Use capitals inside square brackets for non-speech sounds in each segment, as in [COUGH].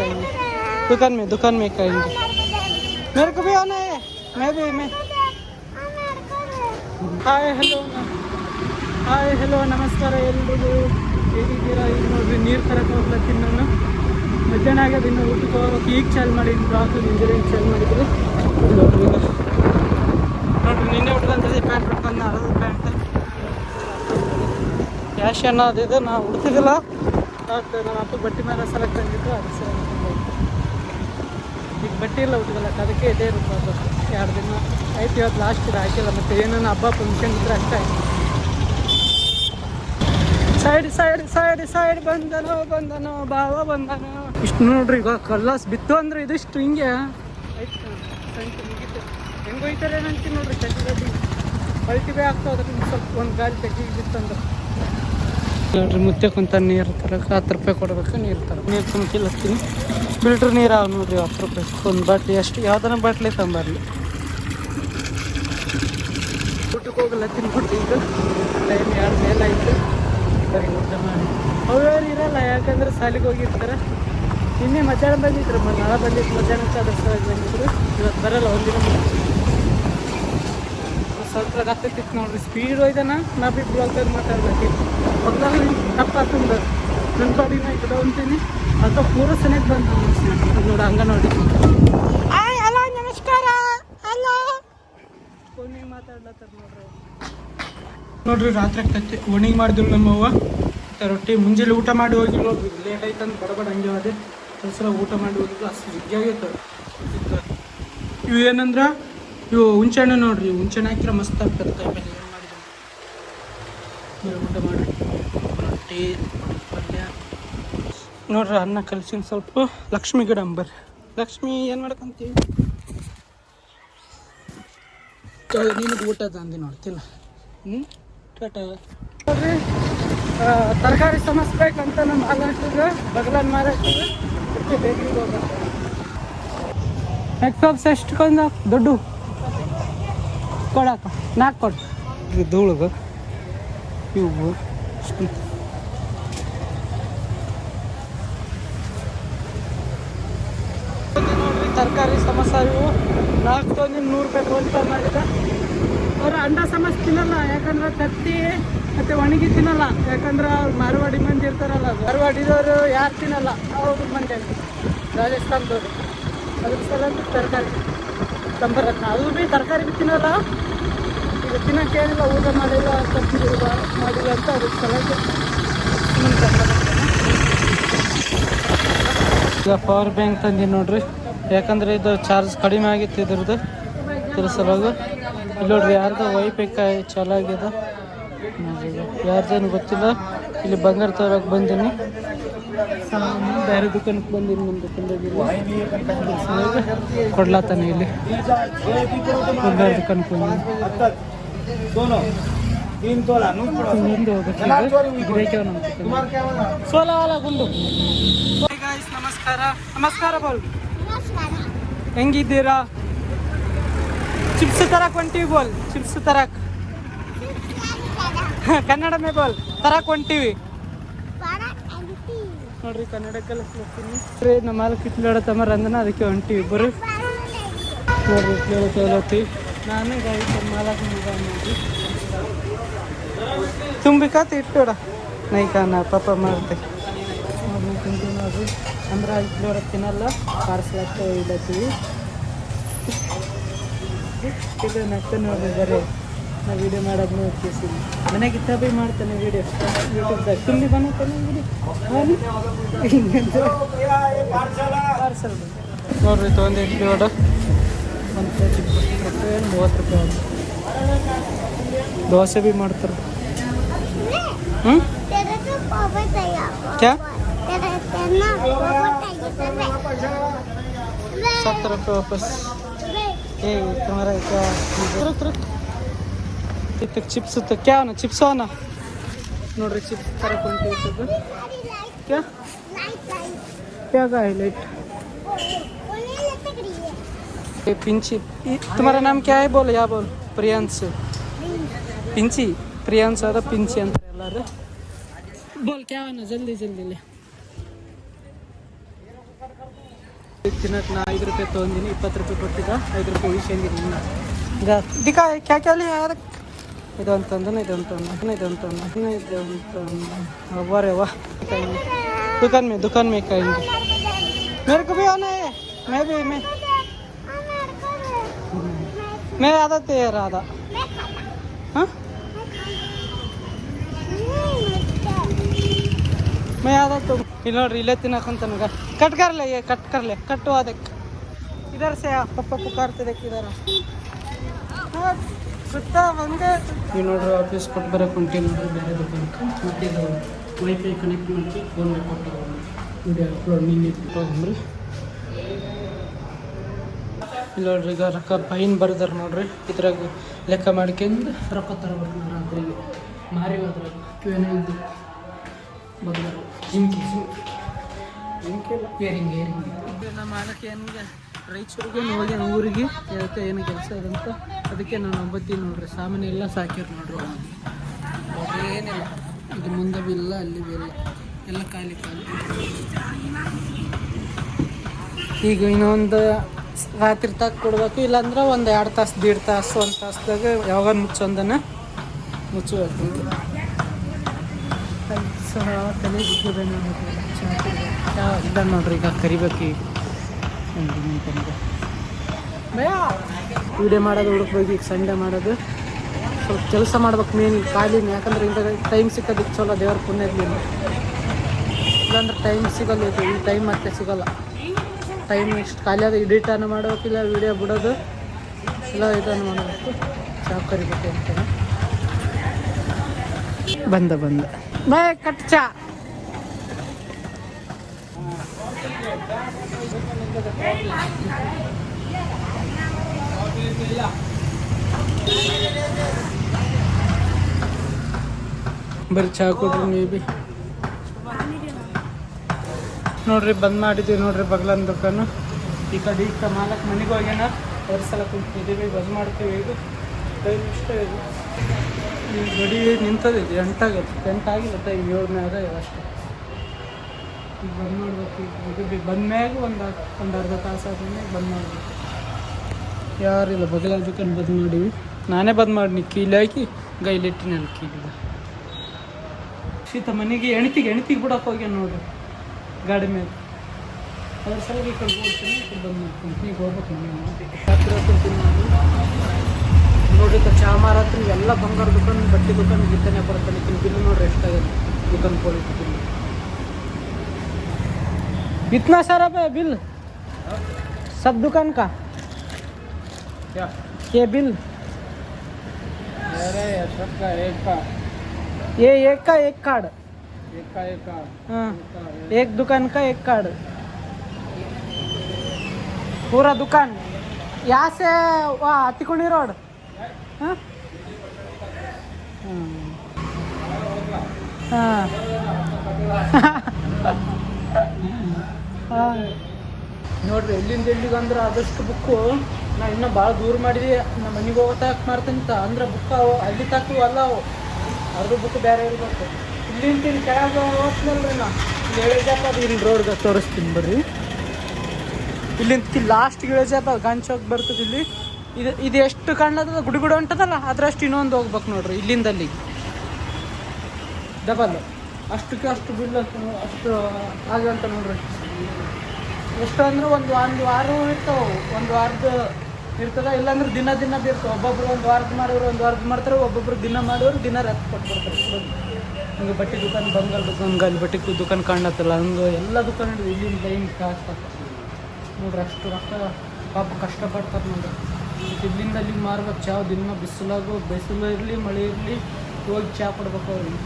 खाएंगे दुकान में दुकान में खाएंगे मेरे को भी आना है मैं भी मैं ಹಾಯ್ ಹಲೋ ಹಾಯ್ ಹಲೋ ನಮಸ್ಕಾರ ಎಲ್ರಿಗೂ ಹೇಗಿದ್ದೀರಾ ಈಗ ನೋಡ್ರಿ ನೀರು ತರಕ್ಕೆ ಹೋಗ್ಲತ್ತೀನಿ ನಾನು ಮಧ್ಯಾಹ್ನ ಆಗ್ಯದ ಇನ್ನು ಊಟಕ್ಕೆ ಹೋಗ್ಬೇಕು ಈಗ ಚಾಲು ಮಾಡಿ ಬ್ಲಾಕ್ ಇಂಜಿನಿಯರಿಂಗ್ ಚಾಲು ಮಾಡಿದ್ರು ನೋಡ್ರಿ ಈಗ. ನೋಡ್ರಿ ನಿನ್ನೆ ಉಟ್ಕೊಂತಿದ್ದೆ ಪ್ಯಾಂಟ್ ಉಟ್ಕೊಂಡು ಹಳದ ಪ್ಯಾಂಟ್ ಫ್ಯಾಷನ್ ಅದಿದೆ ನಾ ಉಡ್ತಿದ್ದಿಲ್ಲ ಬಟ್ ನಮ್ಮ ಅಪ್ಪ ಬಟ್ಟೆ ಮೇಲೆ ಸೆಲೆಕ್ಟ್ ತಂದಿದ್ದು ಅದು ಸಲ ಈಗ ಬಟ್ಟೆ ಎಲ್ಲ ಉಟ್ಕೊಳಕ್ಕೆ ಅದಕ್ಕೆ ಇದೇ ಇರುತ್ತೆ ಎರಡು ದಿನ ಆಯ್ತು, ಇವತ್ತು ಲಾಸ್ಟ್ ಇದು ಹಾಕಿಲ್ಲ ಮತ್ತೆ ಏನೇನು ಹಬ್ಬ ಫಂಕ್ಷನ್ ಇದ್ರೆ ಅಷ್ಟೇ ಆಯ್ತು. ಸೈಡ್ ಸೈಡ್ ಸೈಡ್ ಸೈಡ್ ಬಂದನೋ ಬಂದನೋ ಬಾವ ಬಂದನೋ. ಇಷ್ಟು ನೋಡ್ರಿ ಈಗ ಕಲ್ಲಾಸ್ ಬಿತ್ತು ಅಂದ್ರೆ ಇದಿಷ್ಟು ಹಿಂಗೆ. ಆಯ್ತು ಸಂಖ್ಯೆ ಮುಗಿತು. ಹೆಂಗೆ ಹೋಯ್ತಾರೆ ಏನಂತ ನೋಡ್ರಿ ಚಂದ್ರಗಡ್ಡಿ ಪಲ್ಟಿ ಬೇ ಅದ್ರ ಸ್ವಲ್ಪ ಒಂದು ಗಾಳಿ ತೆಗಿ ಬಿತ್ತಂದ್ರೆ ನೋಡ್ರಿ, ಮುತ್ತೆ ಕುಂತ ನೀರು ತರಕ್ಕೆ ಹತ್ತು ರೂಪಾಯಿ ಕೊಡ್ಬೇಕು, ನೀರು ತರ ನೀರು ತುಂಬಿಲ್ಲ ಹತ್ತೀನಿ ಫಿಲ್ಟ್ರ್ ನೀರು ಅವ ನೋಡ್ರಿ ಹತ್ತು ರೂಪಾಯಿ ಒಂದು ಬಾಟ್ಲಿ ಎಷ್ಟು ಯಾವ್ದಾನ ಬಾಟ್ಲಿ ತಂಬರ್ಲಿ ಊಟಕ್ಕೆ ಹೋಗಲ್ಲ, ತಿನ್ಬಿಟ್ಟು ಈಗ. ಟೈಮ್ ಎರಡು ಮೇಲೆ ಆಯ್ತು. ಊಟ ಮಾಡಿ. ಅವ್ರು ಇರಲ್ಲ, ಯಾಕಂದ್ರೆ ಸಾಲಿಗೆ ಹೋಗಿರ್ತಾರೆ. ನಿನ್ನೆ ಮಧ್ಯಾಹ್ನ ಬಂದಿದ್ರು ನಾಳೆ ಬಂದಿತ್ತು ಮಧ್ಯಾಹ್ನಕ್ಕೆ ಅದ್ರ ಬಂದಿದ್ರು. ಇವತ್ತು ಬರಲ್ಲ, ಒಂದಿನ. ಸ್ವಲ್ಪ ಆಗ್ತೈತಿತ್ತು ನೋಡ್ರಿ ಸ್ಪೀಡ್ ಹೋಯ್ತಾನ ನಾ ಬಿ ಬ್ಲಾಗ್ದಾಗ ಮಾತಾಡ್ಬೇಕಿತ್ತು ಮೊದಲ ತಪ್ಪ ತುಂಬ ನನ್ನ ಬಾಡಿನ ಇಟ್ಟು ಪೂರ ಬಂದು ನೋಡಿ ಹಂಗ ನೋಡಿ. ಹಲೋ ನಮಸ್ಕಾರ. ಹಲೋ. ಫೋನಿಗೆ ಮಾತಾಡ್ಲತ್ತಾರ ನೋಡ್ರಿ ನೋಡ್ರಿ ರಾತ್ರಿ ಆಗ್ತೈತಿ ಒಣಗಿ ಮಾಡಿದ್ರು ನಮ್ಮವ್ವ ಮತ್ತೆ ರೊಟ್ಟಿ ಮುಂಜಾನೆ ಊಟ ಮಾಡಿ ಹೋಗಿ ನೋಡ್ರಿ. ಲೇಟ್ ಅಂತ ಬಡಬಡ ಹಂಗೆ ಅದೇ ಸಲ ಊಟ ಮಾಡಿ ಹೋಗಿದ್ರು ಅಷ್ಟು ಜಿಗ್ಗಾಗೈತೆ ಇವು ಏನಂದ್ರೆ ಇವು ಹುಂಚೆಹಣ್ಣು ನೋಡ್ರಿ. ಹುಂಚೆಹಣ್ಣು ಹಾಕಿದ್ರೆ ಮಸ್ತ್ ಆಗ್ತದೆ ಕೈ ಮೇಲೆ. ಏನು ಮಾಡಿದ್ರು? ಊಟ ಮಾಡಿ ರೊಟ್ಟಿ ಪಲ್ಯ. ನೋಡ್ರಿ ಅನ್ನ ಕಲ್ಸಿನ ಸ್ವಲ್ಪ. ಲಕ್ಷ್ಮಿ ಗಿಡ ಅಂಬರ್ರಿ. ಲಕ್ಷ್ಮಿ ಏನು ಮಾಡ್ಕೊಂತೀವಿ ನಿನಗೆ ಊಟ ತಂದು ನೋಡ್ತಿಲ್ಲ ಹ್ಞೂ ಟಾಟ ನೋಡ್ರಿ ತರಕಾರಿ ಸಮಸ್ಬೇಕಂತ ನಮ್ಮ ಮಹಾರಾಷ್ಟ್ರದ ಬಗಲನ್ ಅದಕ್ಕೆ ಬೇಕರಿಗೆ ಹೋಗ. ಎಕ್ಸಾಪ್ಸ್ ಎಷ್ಟು ಕೊಂದ ದುಡ್ಡು. ಕೊಡಾಕ ನಾಲ್ಕು ಕೊಡು. ಧೂಳುಗ ಇವು ಇಷ್ಟು. ನೋಡ್ರಿ ತರಕಾರಿ ಸಮೋಸ ಇವು ನಾಲ್ಕು ನಿಮ್ಗೆ ನೂರು ರೂಪಾಯಿ ಫೋನ್ ಪೇ ಅವ್ರು ಅಂಡ ಸಮಸ್ ತಿನ್ನಲ್ಲ, ಯಾಕಂದ್ರೆ ತತ್ತಿ ಮತ್ತೆ ಒಣಗಿ ತಿನ್ನಲ್ಲ, ಯಾಕಂದ್ರೆ ಅವ್ರು ಮಾರ್ವಾಡಿ ಮಂದಿ ಇರ್ತಾರಲ್ಲ ಮಾರವಾಡಿದವರು ಯಾರು ತಿನ್ನಲ್ಲ ಅವ್ರ ಮಂದಿ ರಾಜಸ್ಥಾನದವರು. ಅದ್ರ ಸಲ ತರಕಾರಿ ತಂಬರತ್ನ ಅದು ಭೀ ತರಕಾರಿ ಭೀ ತಿನ್ನಲ್ಲ. ಈಗ ತಿನ್ನಕ್ಕೆ ಏನಿಲ್ಲ, ಊಟ ಮಾಡಿಲ್ಲ, ತತ್ತಿ ಮಾಡಿಲ್ಲ ಅಂತ ಅದ್ರ ಸಲ ಈಗ ಪವರ್ ಬ್ಯಾಂಕ್ ತಂದಿ ನೋಡ್ರಿ. ಯಾಕಂದ್ರೆ ಇದು ಚಾರ್ಜ್ ಕಡಿಮೆ ಆಗಿತ್ತು ಇದ್ರದ್ದು. ಇದ್ರ ಸಲುವಾಗಿ ಇಲ್ಲಿ ನೋಡ್ರಿ ಯಾರ್ದು ವೈಫೈ ಕಾಯಿ ಚಾಲು ಆಗ್ಯದ ಯಾರ್ದೇನು ಗೊತ್ತಿಲ್ಲ. ಇಲ್ಲಿ ಬಂಗಾರ ತರಕ್ಕೆ ಬಂದೀನಿ. ಬೇರೆ ದುಕಾನಕ್ಕೆ ಬಂದೀನಿ ನಮ್ಮ ದುಕಾನದಾಗ ಕೊಡ್ಲಾತಾನೆ ಇಲ್ಲಿ. ಬಂಗಾರ ದುಕಾನಕ್ಕೆ ಬಂದೀನಿ. ನಮಸ್ಕಾರ. ನಮಸ್ಕಾರ ಬೋಲ್ ಹೆಂಗಿದ್ದೀರಾ? ಚಿಪ್ಸ್ ತರಕ್ ಹೊಂಟಿವಿ ಬೋಲ್ ಚಿಪ್ಸ್ ತರಕ್. [LAUGHS] ಕನ್ನಡ ಮೇ ಬೋಲ್ ತರಕ್ ಹೊಂಟಿವಿ. ನೋಡ್ರಿ ಕನ್ನಡ ಕಲಿಸ್ಲತ್ತೀನಿ ನಮ್ಮ ಮಾಲಕ್ ಇಟ್ಲಾಡ ತಮ್ಮ ರಂದನ ಅದಕ್ಕೆ ಹೊಂಟಿವಿ ಇಬ್ಬರು. ನೋಡ್ರಿ ಇಟ್ಲಾಡ ತೋಲತ್ತಿ ನಾನು ಗಾಡಿ ತಮ್ಮ ಮಾಲಕ್ ತುಂಬಿಕಾತ ಇಟ್ಟೋಡ ನೈಕಾನ ಪಾಪ ಮಾಡ್ತೆ ನೋಡ್ರಿ ಅಂದ್ರೆ ಇಟ್ಲೋಡ ತಿನ್ನಲ್ಲ ಪಾರ್ಸಲ್ ಇಡತ್ತೀವಿ ಇದು ನಕ್ಕ ನೋಡ್ರಿ ಬರೀ. ನಾ ವಿಡಿಯೋ ಮಾಡೋದು ನೋಡ್ತೀವಿ ಮನೆಗೆ ಇತ್ತ ಭೀ ಮಾಡ್ತಾನೆ ವಿಡಿಯೋ ಯೂಟ್ಯೂಬ್ದಾಗ ತುಂಬಿ ವಿಡಿಯೋ ಪಾರ್ಸಲ್ ನೋಡ್ರಿ ತೊಗೊಂಡು ಇಡ್ಲಿ ವಡ. ಒಂದು ಪ್ಲೇಟ್ ಇಪ್ಪತ್ತು ರೂಪಾಯಿ ಮೂವತ್ತು ರೂಪಾಯಿ ದೋಸೆ ಬಿ ಮಾಡ್ತಾರೆ. ಹ್ಞೂ क्या? सत्तर रुपये वापस ए तुम्हारा क्या रुक रुक इतक चिप्स तो क्या होना चिप्स होना ನೋಡ್ರಿ ಚಿಪ್ಸ್ ತರ ಕೊಂಟಿದ್ದು क्या क्या का हाईलाइट ये पिंची ये- तुम्हारा नाम क्या है बोलो या बोल प्रियांश पिंची ಪ್ರಿಯಾಂಶ ಅದ ಪಿಂಚಿ ಅಂತಾರೆ ಎಲ್ಲರೂ ಬೋಲ್ ಕ್ಯಾವನ ಜಲ್ದಿ ಜಲ್ದಿ ले ತಿನ್ನಕ್ಕೆ ನಾ ಐದು ರೂಪಾಯಿ ತೊಗೊಂಡಿನಿ ಇಪ್ಪತ್ತು ರೂಪಾಯಿ ಕೊಟ್ಟಿದ್ದ ಐದು ರೂಪಾಯಿ ಉಳಿಸ್ಕೊಂಡಿನಿ ಇನ್ನು ಈಗ ದಿಕಾ ಕ್ಯಾ ಕ್ಯಾಲಿ ಅದಕ್ಕೆ ಇದು ಅಂತಂದನ ಇದು ಅಂತಂದ ಇದು ಅಂತಂದ ಇದು ಅಂತಂದ ಅವ್ವರೆ ವಾ दुकान में दुकान में करेंगे मेरे को भी आना है मैं भी मैं मैं आधा तेर आधा ಮೇ ಯಾವ್ದು ತಗೋ. ಇಲ್ಲಿ ನೋಡ್ರಿ, ಇಲ್ಲೇ ತಿನ್ನಕಂತ ನಮ್ಗೆ ಕಟ್ಕರ್ಲೆ ಕಟ್ಕರ್ಲೆ, ಕಟ್ಟು ಅದಕ್ಕೆ. ಇದಾರ ಸೇ ಪಪ್ಪ ಪುಕಾರ್ತದಕ್ಕೆ ಇದರ. ಸುತ್ತ ಒಂದೇ ನೀವು ನೋಡ್ರಿ ಆಫೀಸ್ ಕೊಟ್ಟು ಬರೋಕೆ ಹೊಂಟೀನಿ ನೋಡ್ರಿ, ಬೇರೆ ದುಕಾನಕ್ಕೆ. ಕನೆಕ್ಟ್ ಮಾಡಿ ಫೋನ್ ಕೊಟ್ಟು ವಿಡಿಯೋ ಅಪ್ಲೋಡ್ ಇಲ್ಲಿ ನೋಡ್ರಿ, ಈಗ ರೊಕ್ಕ ಪೈನ್ ಬರ್ದಾರ ನೋಡ್ರಿ. ಇದ್ರಾಗ ಲೆಕ್ಕ ಮಾಡ್ಕೊಂಡು ರೊಕ್ಕ ತರಬೇಕು ರಾತ್ರಿಗೆ. ಮಾರಿ ಹೋದ್ರೆ ಕ್ಯೂನೇ ಬದಲಾರ ಜಿಮ್ಕಿ ಏರಿಂಗ್ ಏರಿಂಗ್ ನಮ್ಮ ಹೋಗಿ ಊರಿಗೆ ಅದಕ್ಕೆ ಏನು ಕೆಲಸ ಅದಂತ ಅಂತ ಅದಕ್ಕೆ ನಾನು ಒಬ್ಬತ್ತೀನಿ ನೋಡ್ರಿ. ಸಾಮಾನು ಎಲ್ಲ ಸಾಕ್ಯಾರ ನೋಡ್ರಿ. ಏನಿಲ್ಲ. ಇದು ಮುಂದೆ ಬಿ ಇಲ್ಲ ಅಲ್ಲಿ ಬಿಲ್ಲ. ಎಲ್ಲ ಖಾಲಿ ಖಾಲಿ. ಈಗ ಇನ್ನೊಂದು ರಾತ್ರಿ ತಕ್ಕ ಕೊಡ್ಬೇಕು ಇಲ್ಲಾಂದ್ರೆ ಒಂದು ಎರಡು ತಾಸು ದೀಡ್ ತಾಸು ಒಂದು ತಾಸ್ದಾಗ ಯಾವಾಗ ಮುಚ್ಚೊಂದನ ಮುಚ್ಚಬೇಕು. ಸಹ ತಲೆ ಬಿದ್ದಿದೆ ನೋಡ್ರಿ ಚಾ ಕುಡ್ಬೇಕು. ಇಲ್ಲ ನೋಡ್ರಿ ಈಗ ಕರಿಬೇಕು. ಈಗ ವಿಡಿಯೋ ಮಾಡೋದು ಹುಡುಕ್ಬೇಕು ಈಗ ಸಂಡೇ ಮಾಡೋದು. ಸ್ವಲ್ಪ ಕೆಲಸ ಮಾಡ್ಬೇಕು ಮೇನ್ ಖಾಲಿನ ಯಾಕಂದ್ರೆ ಇಂಥ ಟೈಮ್ ಸಿಕ್ಕೋದಕ್ಕೆ ಚಲೋ ದೇವ್ರ ಪುಣ್ಯ ಇರಲಿಲ್ಲ ಇಲ್ಲಾಂದ್ರೆ ಟೈಮ್ ಸಿಗಲ್ಲ ಇದು. ಈ ಟೈಮ್ ಮತ್ತೆ ಸಿಗಲ್ಲ. ಟೈಮ್ ನೆಕ್ಸ್ಟ್ ಖಾಲಿ ಆದ ಎಡಿಟನ್ನು ಇಲ್ಲ ವಿಡಿಯೋ ಬಿಡೋದು. ಇಲ್ಲ ಇದನ್ನು ಮಾಡಬೇಕು. ಜಾಬ್ ಕರಿಬೇಕು ಅಂತ ಬಂದ ಬಂದ. ಬೇ ಚಾ. ಬರಿ ಚಹಾ ಕೊಡ್ರಿ ಮೇ ಬಿ. ನೋಡ್ರಿ, ಬಂದ್ ಮಾಡಿದ್ವಿ ನೋಡ್ರಿ ಬಗ್ಲನ್ ದುಕಾನು. ಈ ಕಡೆ ಈಗ ಮಾಲಕ್ ಮನೆಗೆ ಹೋಗ್ಯಾನ. ಅವ್ರ ಸಲ ಕುಂತಿದ್ದೀವಿ ಬಂದ್ ಮಾಡ್ತೀವಿ ಈಗ ಟೈಮ್ ಇಷ್ಟ ಇದೆ ಈ ಗಡಿ ನಿಂತದಿದೆ, ಎಂಟಾಗತ್ತೆ. ಎಂಟಾಗಿಲ್ಲ ಟೈಮ್ ಏಳನೇ ಮ್ಯಾಗ ಅಷ್ಟೇ. ಈಗ ಬಂದ್ ಮಾಡ್ಬೇಕು, ಈಗ ಬಂದ ಮ್ಯಾಗ ಒಂದು ಒಂದು ಅರ್ಧ ತಾಸು ಆದ್ಮೇಲೆ ಬಂದ್ ಮಾಡ್ಬೇಕು. ಯಾರಿಲ್ಲ ದುಕಾನ್ ಬಂದ್ ಮಾಡೀವಿ. ನಾನೇ ಬಂದ್ ಮಾಡಿ ಕೀಲಿ ಹಾಕಿ ನಾನು ಕೀಲಿಗೆ ಶೀತ ಮನೆಗೆ ಎಣ್ತಿಗೆ ಎಣ್ತಿಗೆ ಬಿಡಕ್ಕೆ ಹೋಗಿ ನೋಡ್ರಿ ಗಾಡಿ ಮೇಲೆ. ಅದ್ರ ಸಲ ಈ ಕಡೆ ಹೋಗ್ತೀನಿ ಮಾಡ್ತೀನಿ ಈಗ ಹೋಗ್ಬೇಕು ಮನೆ ನಾನು ನೋಡ್ರಿ ತ ಚಾ ಮಾರಾತ್ರಿ ಎಲ್ಲ ಬಂಗಾರ ದುಕಾನ್ ಬಟ್ಟೆ ದುಕಾನ್ ಗೀತಾನೆ ಬರ್ತಾನೆ ಇದನ್ನ ಬಿಲ್ ನೋಡ್ರಿ ಎಷ್ಟಾಗಿದೆ ದುಕಾನ್ ಕೋಳಿ ಬಿಲ್ इतना सारा पे बिल सब दुकान का क्या ये बिल अरे सबका एक का ये एक का एक कार्ड एक का एक का हाँ एक का एक दुकान का एक कार्ड पूरा दुकान यहाँ से वहाँ अतिकुंडी रोड ಹಾ? ನೋಡ್ರಿ, ಎಲ್ಲಿಂದ ಎಲ್ಲಿಗೆ ಅಂದ್ರೆ ಆದಷ್ಟು ಬುಕ್ಕು ನಾ ಇನ್ನೂ ಭಾಳ ದೂರ ಮಾಡಿದ್ವಿ ನಮ್ಮ ಮನೆಗೆ ಹೋಗೋ ತನಕ ಮಾಡ್ತಂತ ಅಂದ್ರೆ ಬುಕ್ ಅವು, ಅಲ್ಲಿ ತಾಕು ಅಲ್ಲ ಅವು. ಅದ್ರ ಬುಕ್ ಬೇರೆ ಇರ್ಬೇಕು. ಇಲ್ಲಿಂದ ಇಲ್ಲಿ ಕೆಳಗೆ ನಾ. ಇಲ್ಲಿ ಅದು, ಇಲ್ಲಿ ರೋಡ್ಗೆ ತೋರಿಸ್ತೀನಿ ಬರ್ರಿ. ಇಲ್ಲಿಂದ ಲಾಸ್ಟ್ ಇಳಿಜಾಪ ಗಂಚ್ ಹೋಗಿ ಬರ್ತದೆ ಇಲ್ಲಿ. ಇದು ಇದು ಎಷ್ಟು ಕಾಣ್ಲತ್ತದ ಗುಡಿ ಗುಡ ಹೊಂಟದಲ್ಲ ಅದ್ರಷ್ಟು ಇನ್ನೊಂದು ಹೋಗ್ಬೇಕು ನೋಡ್ರಿ ಇಲ್ಲಿಂದ ಅಲ್ಲಿಗೆ ಡಬಲ್. ಅಷ್ಟಕ್ಕೆ ಅಷ್ಟು ಬಿಲ್ ಅಷ್ಟು ಆಗಂತ ನೋಡ್ರಿ. ಎಷ್ಟು ಅಂದ್ರೆ ಒಂದು ಒಂದು ವಾರ ಇರ್ತಾವೆ. ಒಂದು ವಾರದ ಇರ್ತದ, ಇಲ್ಲಾಂದ್ರೆ ದಿನ ದಿನ ಬೇಕು ಒಬ್ಬೊಬ್ರು ಒಂದು ವಾರದ ಮಾಡೋರು ಒಂದು ವಾರದ ಮಾಡ್ತಾರೆ, ಒಬ್ಬೊಬ್ರು ದಿನ ಮಾಡೋರು ದಿನ ರತ್ ಕೊಟ್ಬಿಡ್ತಾರೆ. ಹಂಗೆ ಬಟ್ಟೆ ದುಕಾನ್, ಬಂಗಾರ ದುಕಾನ್ ಅಲ್ಲಿ ಬಟ್ಟೆ ದುಕಾನ್ ಕಾಣತ್ತಲ್ಲ, ಹಂಗೆ ಎಲ್ಲ ದುಕಾನ್ ಇಲ್ಲಿ ಲೈನ್ ಕಾಸ್ತಾರೆ ನೋಡ್ರಿ ಅಷ್ಟು ರೊಕ್ಕ ಪಾಪ ಕಷ್ಟಪಡ್ತಾರೆ ನೋಡ್ರಿ. ಇಲ್ಲಿಂದ ಅಲ್ಲಿಗೆ ಮಾರ್ಬೇಕು. ಚಾ ದಿನ ಬಿಸಿಲಾಗು, ಬಿಸಿಲು ಇರಲಿ, ಮಳೆ ಇರಲಿ, ಹೋಗಿ ಚಾ ಕೊಡ್ಬೇಕು ಅವ್ರಿಗೆ.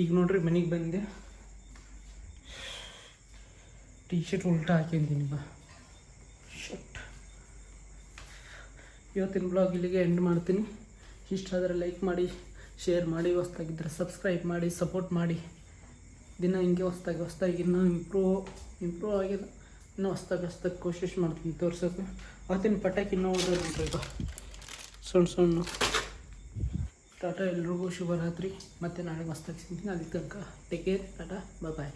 ಈಗ ನೋಡ್ರಿ ಮನೆಗೆ ಬಂದೆ. ಟೀ ಶರ್ಟ್ ಉಲ್ಟಾ ಹಾಕಿದ್ದೀನಿ ಬಾ. ಶರ್ಟ್ ಇವತ್ತಿನ ಬ್ಲಾಗ್ ಇಲ್ಲಿಗೆ ಎಂಡ್ ಮಾಡ್ತೀನಿ. ಇಷ್ಟ ಆದರೆ ಲೈಕ್ ಮಾಡಿ ಶೇರ್ ಮಾಡಿ ಹೊಸ್ದಾಗಿದ್ದರೆ ಸಬ್ಸ್ಕ್ರೈಬ್ ಮಾಡಿ ಸಪೋರ್ಟ್ ಮಾಡಿ. ದಿನ ಹಿಂಗೆ ಹೊಸ್ದಾಗಿ ಹೊಸ್ದಾಗಿ ಇನ್ನೂ ಇಂಪ್ರೂವ್ ಇಂಪ್ರೂವ್ ಆಗಿದೆ ಇನ್ನೂ ಹೊಸ್ದಾಗಿ ಹೊಸ್ದಾಗಿ ಕೋಶಿಶ್ ಮಾಡ್ತೀನಿ, ತೋರ್ಸೋಕೆ. ಅವತ್ತಿನ ಪಟಾಕಿ ಹೊಡೆದ್ರಿ ಈಗ. ಸಣ್ಣ ಸಣ್ಣ. ಟಾಟಾ ಎಲ್ರಿಗೂ ಶುಭರಾತ್ರಿ. ಮತ್ತು ನಾಳೆ ಮಸ್ತಾಗಿ ಸಿಗ್ತೀನಿ ಅಲ್ಲಿ ತನಕ ಟೇಕ್ ಕೇರ್ ಟಾಟಾ ಬಾಯ್